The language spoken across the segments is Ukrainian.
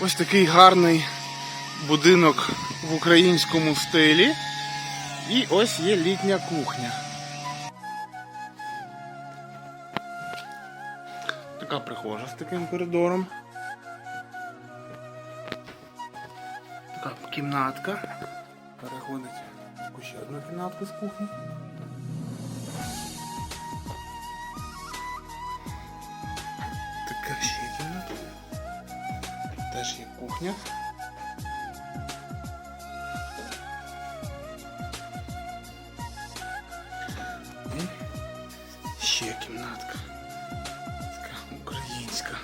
Ось такий гарний будинок в українському стилі. І ось є літня кухня. Така прихожа з таким коридором. Така кімнатка. Переходить в ще одну кімнатку з кухні. Теж є. І ще кімнатка. Така українська.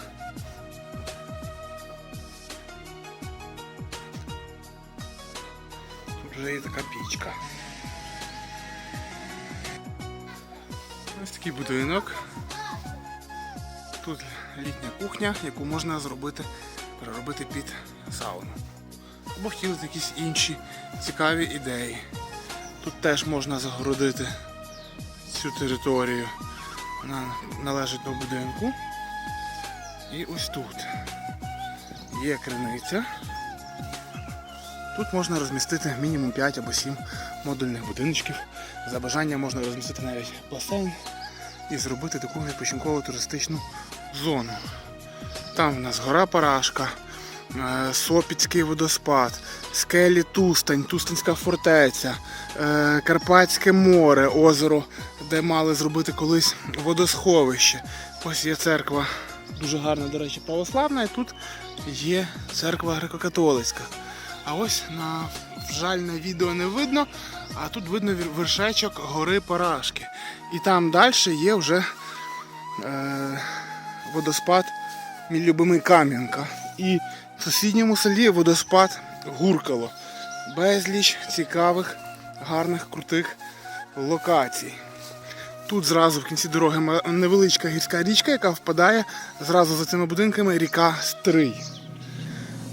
Тут вже є така пічка. Ось такий будинок. Тут літня кухня, яку можна зробити, переробити під сауну. Або хотіли якісь інші цікаві ідеї. Тут теж можна загородити цю територію. Вона належить до будинку. І ось тут є криниця. Тут можна розмістити мінімум 5 або 7 модульних будиночків. За бажанням можна розмістити навіть басейн і зробити таку відпочинкову туристичну зону. Там в нас гора Парашка, е, Сопіцький водоспад, скелі Тустань, Тустанська фортеця, е, Карпатське море, озеро, де мали зробити колись водосховище. Ось є церква, дуже гарна, до речі, православна, і тут є церква греко-католицька. А ось на жаль, на відео не видно, а тут видно вершечок гори Парашки. І там далі є вже е, водоспад мій любимий Кам'янка. І в сусідньому селі водоспад Гуркало. Безліч цікавих, гарних, крутих локацій. Тут зразу в кінці дороги невеличка гірська річка, яка впадає зразу за цими будинками ріка Стрий.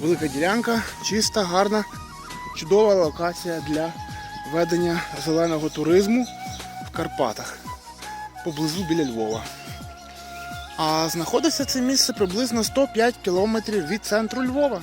Велика ділянка, чиста, гарна, чудова локація для ведення зеленого туризму в Карпатах поблизу біля Львова. А знаходиться це місце приблизно 105 кілометрів від центру Львова.